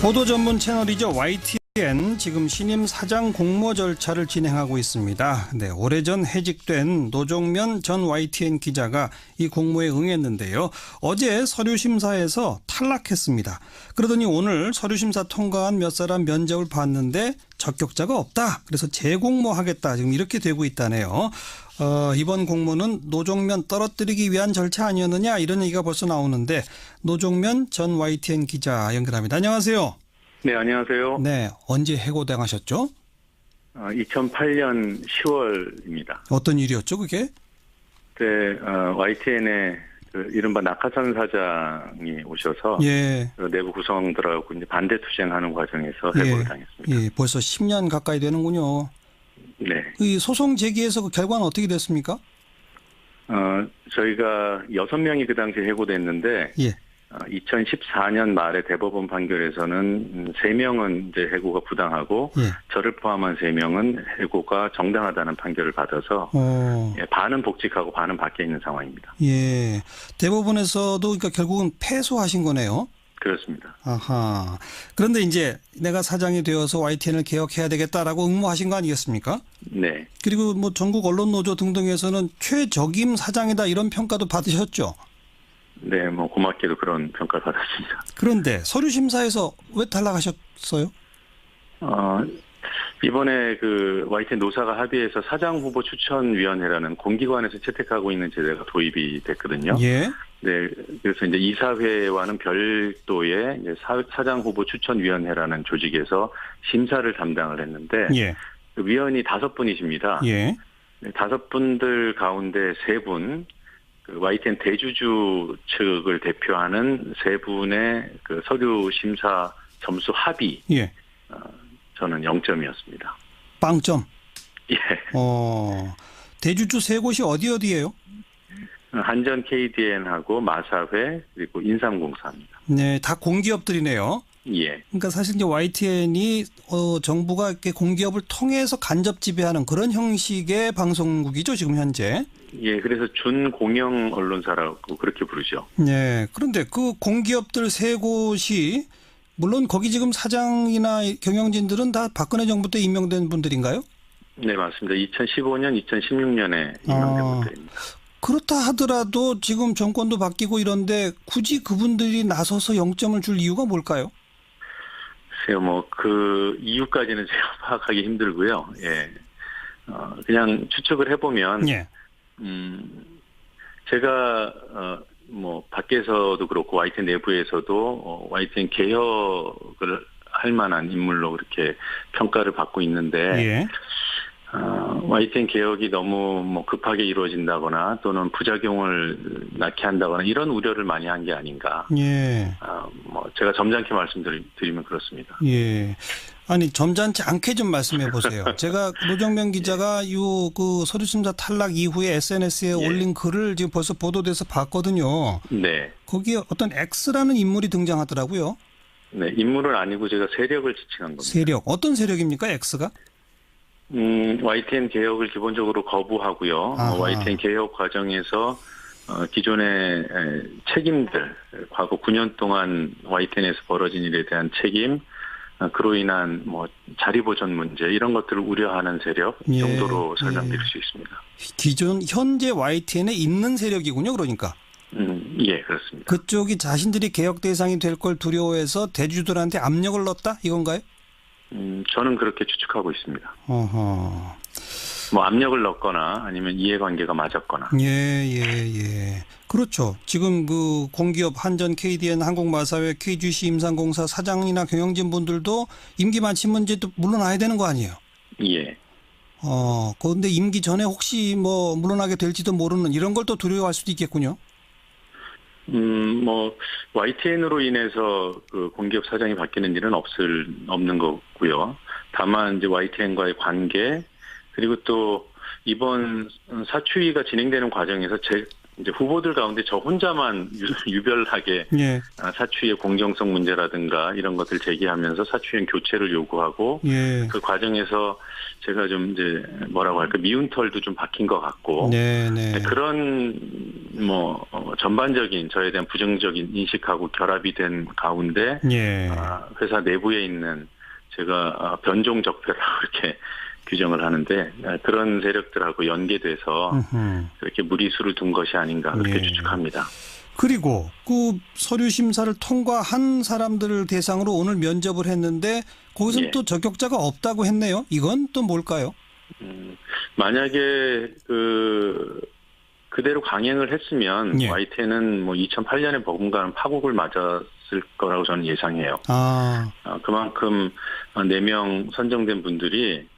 보도 전문 채널이죠. YTN 지금 신임 사장 공모 절차를 진행하고 있습니다. 네, 오래전 해직된 노종면 전 YTN 기자가 이 공모에 응했는데요. 어제 서류 심사에서 탈락했습니다. 그러더니 오늘 서류 심사 통과한 몇 사람 면접을 봤는데 적격자가 없다. 그래서 재공모하겠다. 지금 이렇게 되고 있다네요. 어, 이번 공모는 노종면 떨어뜨리기 위한 절차 아니었느냐 이런 얘기가 벌써 나오는데 노종면 전 YTN 기자 연결합니다. 안녕하세요. 네, 안녕하세요. 네, 언제 해고당하셨죠? 어, 2008년 10월입니다. 어떤 일이었죠, 그게? 그때 어, YTN의 그 이른바 낙하산 사장이 오셔서 예, 그 내부 구성들하고 이제 반대 투쟁하는 과정에서 예, 해고를 당했습니다. 예, 벌써 10년 가까이 되는군요. 네, 이 소송 제기해서 그 결과는 어떻게 됐습니까? 어, 저희가 여섯 명이 그 당시에 해고됐는데 예, 어, 2014년 말에 대법원 판결에서는 세 명은 이제 해고가 부당하고 예, 저를 포함한 세 명은 해고가 정당하다는 판결을 받아서 어, 예, 반은 복직하고 반은 밖에 있는 상황입니다. 예. 대법원에서도 그러니까 결국은 패소하신 거네요. 그렇습니다. 아하. 그런데 이제 내가 사장이 되어서 YTN을 개혁해야 되겠다라고 응모하신 거 아니겠습니까? 네. 그리고 뭐 전국 언론 노조 등등에서는 최적임 사장이다 이런 평가도 받으셨죠. 네, 뭐 고맙게도 그런 평가를 받았습니다. 그런데 서류 심사에서 왜 탈락하셨어요? 어, 이번에 그 YTN 노사가 합의해서 사장 후보 추천위원회라는 공기관에서 채택하고 있는 제도가 도입이 됐거든요. 예. 네, 그래서 이제 이사회와는 별도의 이제 사, 사장 후보 추천위원회라는 조직에서 심사를 담당을 했는데 예. 그 위원이 다섯 분이십니다. 예. 네, 다섯 분들 가운데 세 분, 그 YTN 대주주 측을 대표하는 세 분의 그 서류 심사 점수 합이 예. 저는 0점이었습니다. 빵점. 예. 어. 대주주 세 곳이 어디 어디예요? 한전 KDN하고 마사회 그리고 인삼공사입니다. 네, 다 공기업들이네요. 예. 그러니까 사실 이제 YTN이 어 정부가 이렇게 공기업을 통해서 간접 지배하는 그런 형식의 방송국이죠, 지금 현재. 예, 그래서 준공영 언론사라고 그렇게 부르죠. 네. 그런데 그 공기업들 세 곳이 물론 거기 지금 사장이나 경영진들은 다 박근혜 정부 때 임명된 분들인가요? 네, 맞습니다. 2015년, 2016년에 임명된 아. 분들입니다. 그렇다 하더라도 지금 정권도 바뀌고 이런데 굳이 그분들이 나서서 0점을 줄 이유가 뭘까요? 글쎄요, 뭐, 그 이유까지는 제가 파악하기 힘들고요. 예. 어, 그냥 추측을 해보면, 예. 음, 제가, 어, 뭐, 밖에서도 그렇고, YTN 내부에서도, 어, YTN 개혁을 할 만한 인물로 그렇게 평가를 받고 있는데, 예. 어, YTN 개혁이 너무 뭐 급하게 이루어진다거나 또는 부작용을 낳게 한다거나 이런 우려를 많이 한 게 아닌가. 예. 아, 뭐 제가 점잖게 말씀드리면 그렇습니다. 예. 아니 점잖지 않게 좀 말씀해 보세요. 제가 노정명 기자가 요그 서류 심사 탈락 이후에 SNS에 예. 올린 글을 지금 벌써 보도돼서 봤거든요. 네. 거기에 어떤 X라는 인물이 등장하더라고요. 네, 인물은 아니고 제가 세력을 지칭한 겁니다. 세력. 어떤 세력입니까? X가? 음, YTN 개혁을 기본적으로 거부하고요. 아하. 어, YTN 개혁 과정에서 어, 기존의 에, 책임들, 과거 9년 동안 YTN에서 벌어진 일에 대한 책임, 어, 그로 인한 뭐 자리 보전 문제 이런 것들을 우려하는 세력 이 예. 정도로 설명드릴 예. 수 있습니다. 기존 현재 YTN에 있는 세력이군요. 그러니까 음, 예, 그렇습니다. 그쪽이 자신들이 개혁 대상이 될 걸 두려워해서 대주들한테 압력을 넣었다 이건가요? 음, 저는 그렇게 추측하고 있습니다. 어허. 뭐 압력을 넣거나 아니면 이해관계가 맞았거나. 예, 예, 예. 그렇죠. 지금 그 공기업 한전, KDN, 항공마사회, KGC, 임상공사 사장이나 경영진 분들도 임기 만침 문제도 물러나야 되는 거 아니에요? 예. 어, 그런데 임기 전에 혹시 뭐 물러나게 될지도 모르는 이런 걸 또 두려워할 수도 있겠군요. 음, 뭐, YTN으로 인해서 그 공기업 사장이 바뀌는 일은 없을, 없는 거고요. 다만 이제 YTN과의 관계, 그리고 또 이번 사추위가 진행되는 과정에서 제, 이제 후보들 가운데 저 혼자만 유- 유별하게 예. 아, 사추위의 공정성 문제라든가 이런 것들 제기하면서 사추위원 교체를 요구하고 예. 그 과정에서 제가 좀 이제 뭐라고 할까 미운 털도 좀 박힌 것 같고 네, 네. 그런 뭐 어, 전반적인 저에 대한 부정적인 인식하고 결합이 된 가운데 예. 아, 회사 내부에 있는 제가 아, 변종 적폐라고 이렇게 규정을 하는데 아, 그런 세력들하고 연계돼서. 그렇게 무리수를 둔 것이 아닌가 그렇게 예. 추측합니다. 그리고 그 서류 심사를 통과한 사람들을 대상으로 오늘 면접을 했는데 거기서 예. 또 적격자가 없다고 했네요. 이건 또 뭘까요? 음, 만약에 그 그대로 강행을 했으면 예. YTN은 뭐 2008년에 버금가는 파국을 맞았을 거라고 저는 예상해요. 아, 어, 그만큼 네명 선정된 분들이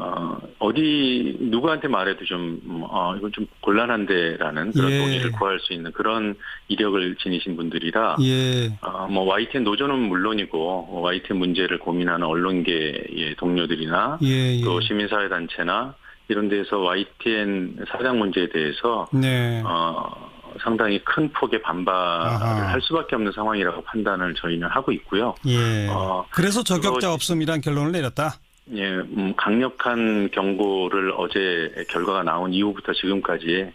어, 어디 누구한테 말해도 좀 음, 어, 이건 좀 곤란한데라는 그런 예. 논의를 구할 수 있는 그런 이력을 지니신 분들이라 예. 어, 뭐 YTN 노조는 물론이고 어, YTN 문제를 고민하는 언론계의 동료들이나 예, 예. 또 시민사회 단체나 이런 데서 YTN 사장 문제에 대해서 네. 어, 상당히 큰 폭의 반발을 아하. 할 수밖에 없는 상황이라고 판단을 저희는 하고 있고요. 예. 어, 그래서 그거- 없음이란 결론을 내렸다. 예, 음, 강력한 경고를 어제 결과가 나온 이후부터 지금까지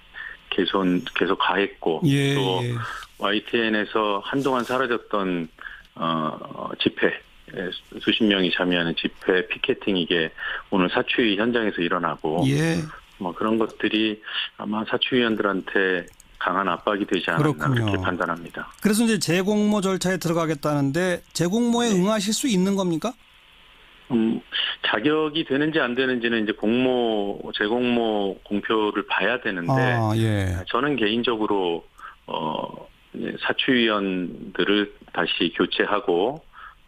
계속 계속 가했고 예. 또 예. YTN에서 한동안 사라졌던 어, 집회 예, 수십 명이 참여하는 집회 피켓팅 이게 오늘 사추위 현장에서 일어나고 예. 뭐 그런 것들이 아마 사추위원들한테 강한 압박이 되지 않았나 그렇군요. 그렇게 판단합니다. 그래서 이제 재공모 절차에 들어가겠다는데 재공모에 네. 응하실 수 있는 겁니까? 음, 자격이 되는지 안 되는지는 이제 공모 재공모 공표를 봐야 되는데 아, 예. 저는 개인적으로 어 사추위원들을 다시 교체하고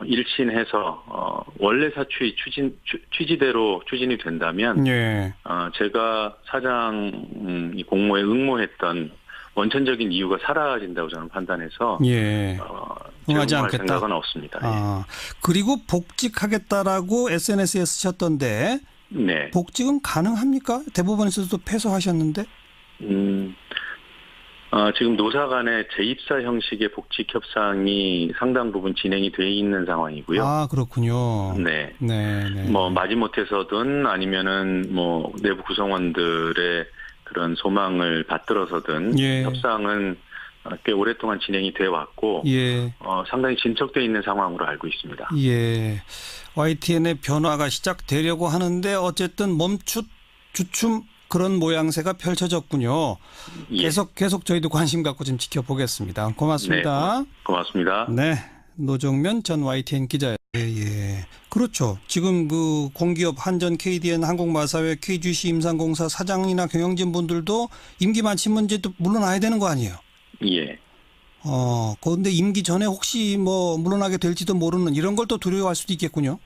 일신해서 어 원래 사추위 추진 취- 취지대로 추진이 된다면 예. 어 제가 사장 음, 이 공모에 응모했던 원천적인 이유가 사라진다고 저는 판단해서 예. 어 응하지 않겠다. 생각은 없습니다. 예. 아, 그리고 복직하겠다라고 SNS에 쓰셨던데 네. 복직은 가능합니까? 대법원에서도 패소하셨는데. 음, 아, 지금 노사 간의 재입사 형식의 복직 협상이 상당 부분 진행이 돼 있는 상황이고요. 아, 그렇군요. 네. 네, 네. 뭐 마지못해서든 아니면은 뭐 내부 구성원들의 그런 소망을 받들어서든 예. 협상은 어, 꽤 오랫동안 진행이 돼 왔고 예. 어, 상당히 진척돼 있는 상황으로 알고 있습니다. 예. YTN의 변화가 시작되려고 하는데 어쨌든 멈추 주춤 그런 모양새가 펼쳐졌군요. 예. 계속 계속 저희도 관심 갖고 좀 지켜보겠습니다. 고맙습니다. 고맙습니다. 네. 노정면 전 YTN 기자예요. 예, 예. 그렇죠. 지금 그 공기업 한전 KDN 항공마사회 KGC 임상공사 사장이나 경영진 분들도 임기 만침 문제도 물러나야 되는 거 아니에요. 예. 어, 그런데 임기 전에 혹시 뭐 물러나게 될지도 모르는 이런 걸 또 두려워할 수도 있겠군요.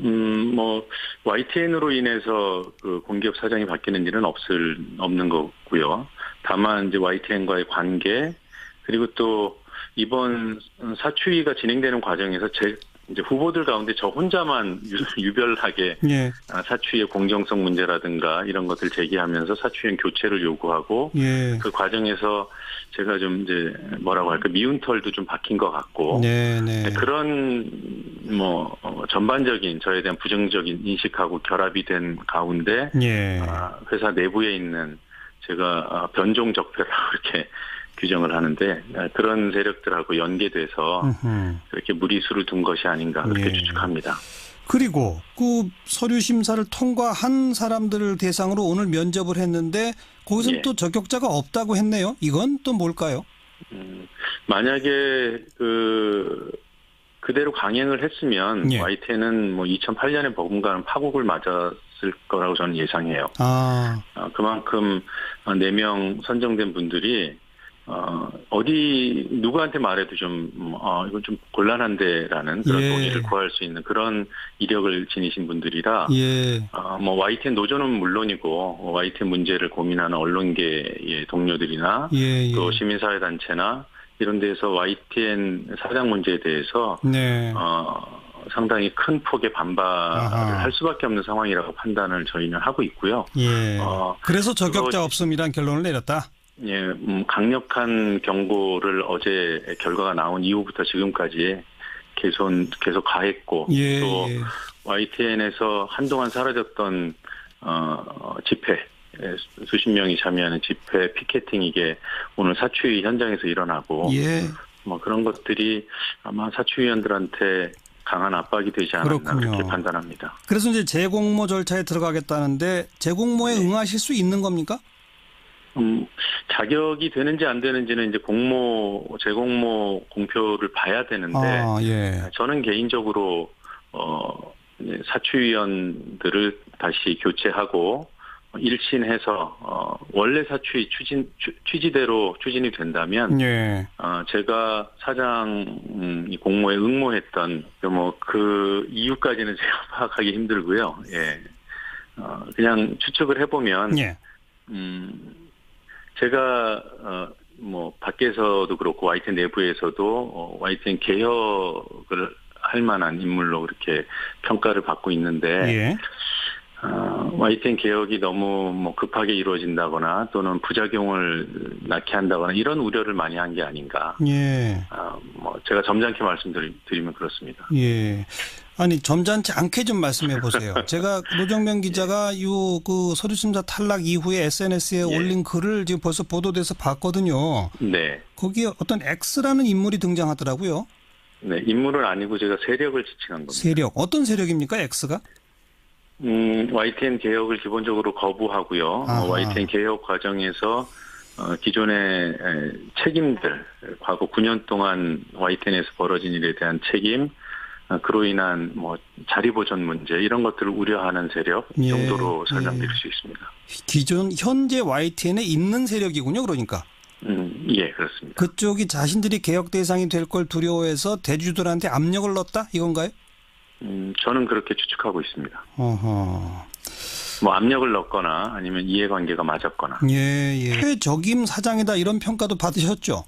음, 뭐, YTN으로 인해서 그 공기업 사장이 바뀌는 일은 없을, 없는 거고요. 다만 이제 YTN과의 관계, 그리고 또 이번 사추위가 진행되는 과정에서 제, 이제 후보들 가운데 저 혼자만 유- 유별하게 예. 아, 사추위의 공정성 문제라든가 이런 것들 제기하면서 사추위원 교체를 요구하고 예. 그 과정에서 제가 좀 이제 뭐라고 할까 미운 털도 좀 박힌 것 같고 네, 네. 그런 뭐 어, 전반적인 저에 대한 부정적인 인식하고 결합이 된 가운데 예. 아, 회사 내부에 있는 제가 아, 변종 적폐라고 이렇게 규정을 하는데 아, 그런 세력들하고 연계돼서 음흠. 그렇게 무리수를 둔 것이 아닌가 그렇게 예. 추측합니다. 그리고 그 서류 심사를 통과한 사람들을 대상으로 오늘 면접을 했는데 거기서 예. 또 적격자가 없다고 했네요. 이건 또 뭘까요? 음, 만약에 그 그대로 강행을 했으면 예. YTN은 뭐 2008년에 버금가는 파국을 맞았을 거라고 저는 예상해요. 아, 어, 그만큼 네명 선정된 분들이 어, 어디 누구한테 말해도 좀 음, 어, 이건 좀 곤란한데라는 그런 예. 논의를 구할 수 있는 그런 이력을 지니신 분들이라 예. 어, 뭐 YTN 노조는 물론이고 어, YTN 문제를 고민하는 언론계의 동료들이나 예, 예. 또 시민사회 단체나 이런 데서 YTN 사장 문제에 대해서 네. 어, 상당히 큰 폭의 반발을 아하. 할 수밖에 없는 상황이라고 판단을 저희는 하고 있고요. 예. 어, 그래서 그거- 없음이란 결론을 내렸다. 예, 음, 강력한 경고를 어제 결과가 나온 이후부터 지금까지 계속 계속 가했고 예, 또 예. YTN에서 한동안 사라졌던 어, 집회 예, 수십 명이 참여하는 집회 피켓팅 이게 오늘 사추위 현장에서 일어나고 예. 뭐 그런 것들이 아마 사추위원들한테 강한 압박이 되지 않았나 그렇군요. 그렇게 판단합니다. 그래서 이제 재공모 절차에 들어가겠다는데 재공모에 네. 응하실 수 있는 겁니까? 음, 자격이 되는지 안 되는지는 이제 공모 재공모 공표를 봐야 되는데 아, 예. 저는 개인적으로 어 사추위원들을 다시 교체하고 일신해서 어 원래 사추위 추진 추- 취지대로 추진이 된다면 예. 어 제가 사장 공모에 응모했던 뭐 그 이유까지는 제가 파악하기 힘들고요. 예. 어 그냥 추측을 해 보면 예. 음, 제가, 어, 뭐, 밖에서도 그렇고, YTN 내부에서도, 어, YTN 개혁을 할 만한 인물로 그렇게 평가를 받고 있는데, 예. 어, YTN 개혁이 너무 뭐 급하게 이루어진다거나 또는 부작용을 낳게 한다거나 이런 우려를 많이 한 게 아닌가. 예. 아, 뭐, 제가 점잖게 말씀드리면 그렇습니다. 예. 아니 점잖지 않게 좀 말씀해 보세요. 제가 노정면 기자가 요그 서류심사 탈락 이후에 SNS에 예. 올린 글을 지금 벌써 보도돼서 봤거든요. 네. 거기에 어떤 X라는 인물이 등장하더라고요. 네. 인물은 아니고 제가 세력을 지칭한 겁니다. 세력 어떤 세력입니까? X가? 음, YTN 개혁을 기본적으로 거부하고요. 어, YTN 개혁 과정에서 어, 기존의 에, 책임들, 과거 9년 동안 YTN에서 벌어진 일에 대한 책임, 어, 그로 인한 뭐 자리 보전 문제 이런 것들을 우려하는 세력 이 예, 정도로 설명드릴 예. 수 있습니다. 기존 현재 YTN에 있는 세력이군요. 그러니까 음, 예, 그렇습니다. 그쪽이 자신들이 개혁 대상이 될 걸 두려워해서 대주들한테 압력을 넣었다 이건가요? 음, 저는 그렇게 추측하고 있습니다. 어허. 뭐 압력을 넣거나 아니면 이해관계가 맞았거나. 예, 예. 최적임 사장이다 이런 평가도 받으셨죠?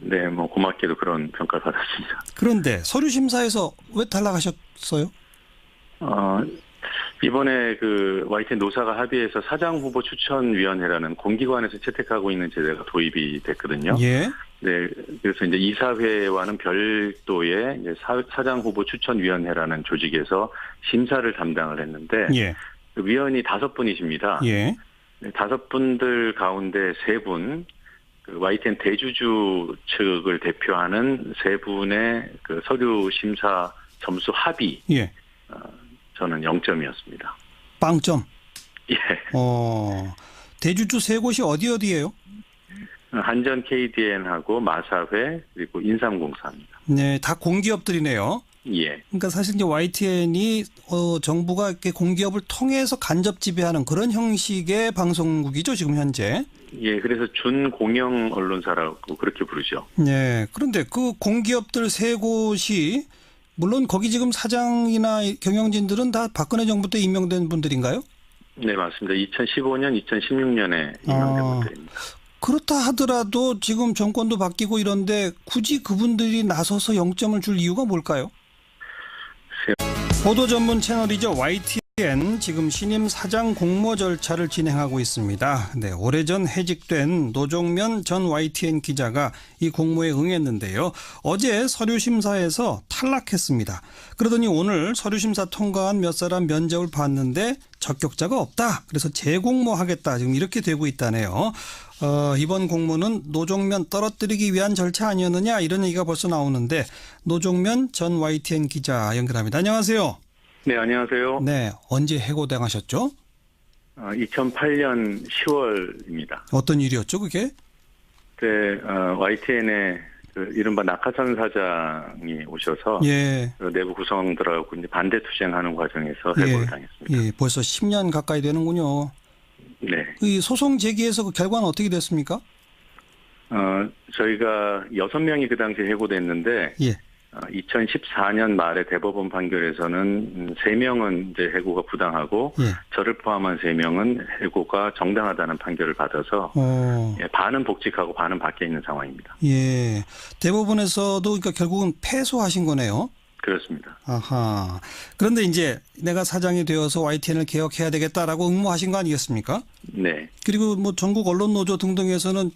네, 뭐 고맙게도 그런 평가를 받았습니다. 그런데 서류 심사에서 왜 탈락하셨어요? 어, 이번에 그 YTN 노사가 합의해서 사장 후보 추천위원회라는 공기관에서 채택하고 있는 제도가 도입이 됐거든요. 예. 네, 그래서 이제 이사회와는 별도의 이제 사, 사장 후보 추천위원회라는 조직에서 심사를 담당을 했는데 예. 그 위원이 다섯 분이십니다. 예. 네, 다섯 분들 가운데 세 분, 그 YTN 대주주 측을 대표하는 세 분의 그 서류 심사 점수 합이 예. 저는 0점이었습니다. 빵점. 예. 어. 대주주 세 곳이 어디 어디예요? 한전 KDN하고 마사회 그리고 인삼공사입니다. 네, 다 공기업들이네요. 예. 그러니까 사실 이제 YTN이 어 정부가 이렇게 공기업을 통해서 간접 지배하는 그런 형식의 방송국이죠, 지금 현재. 예, 그래서 준공영 언론사라고 그렇게 부르죠. 네. 그런데 그 공기업들 세 곳이 물론 거기 지금 사장이나 경영진들은 다 박근혜 정부 때 임명된 분들인가요? 네, 맞습니다. 2015년, 2016년에 임명된 아. 분들입니다. 그렇다 하더라도 지금 정권도 바뀌고 이런데 굳이 그분들이 나서서 0점을 줄 이유가 뭘까요? 보도 전문 채널이죠. YTN 지금 신임 사장 공모 절차를 진행하고 있습니다. 네, 오래전 해직된 노종면 전 YTN 기자가 이 공모에 응했는데요. 어제 서류 심사에서 탈락했습니다. 그러더니 오늘 서류 심사 통과한 몇 사람 면접을 봤는데 적격자가 없다. 그래서 재공모하겠다. 지금 이렇게 되고 있다네요. 어, 이번 공모는 노종면 떨어뜨리기 위한 절차 아니었느냐 이런 얘기가 벌써 나오는데 노종면 전 YTN 기자 연결합니다. 안녕하세요. 네, 안녕하세요. 네, 언제 해고당하셨죠? 어, 2008년 10월입니다. 어떤 일이었죠, 그게? 그때 어, YTN의 그 이른바 낙하산 사장이 오셔서 예, 그 내부 구성들하고 이제 반대 투쟁하는 과정에서 예, 해고를 당했습니다. 예, 벌써 10년 가까이 되는군요. 네. 이 소송 제기해서 그 결과는 어떻게 됐습니까? 어, 저희가 여섯 명이 그 당시에 해고됐는데, 예, 어, 2014년 말에 대법원 판결에서는 음, 세 명은 이제 해고가 부당하고, 예, 저를 포함한 세 명은 해고가 정당하다는 판결을 받아서, 어, 예, 반은 복직하고 반은 밖에 있는 상황입니다. 예. 대법원에서도 그러니까 결국은 패소하신 거네요. 그렇습니다. 아하. 그런데 이제 내가 사장이 되어서 YTN을 개혁해야 되겠다라고 응모하신 거 아니겠습니까? 네. 그리고 뭐 전국 언론 노조 등등에서는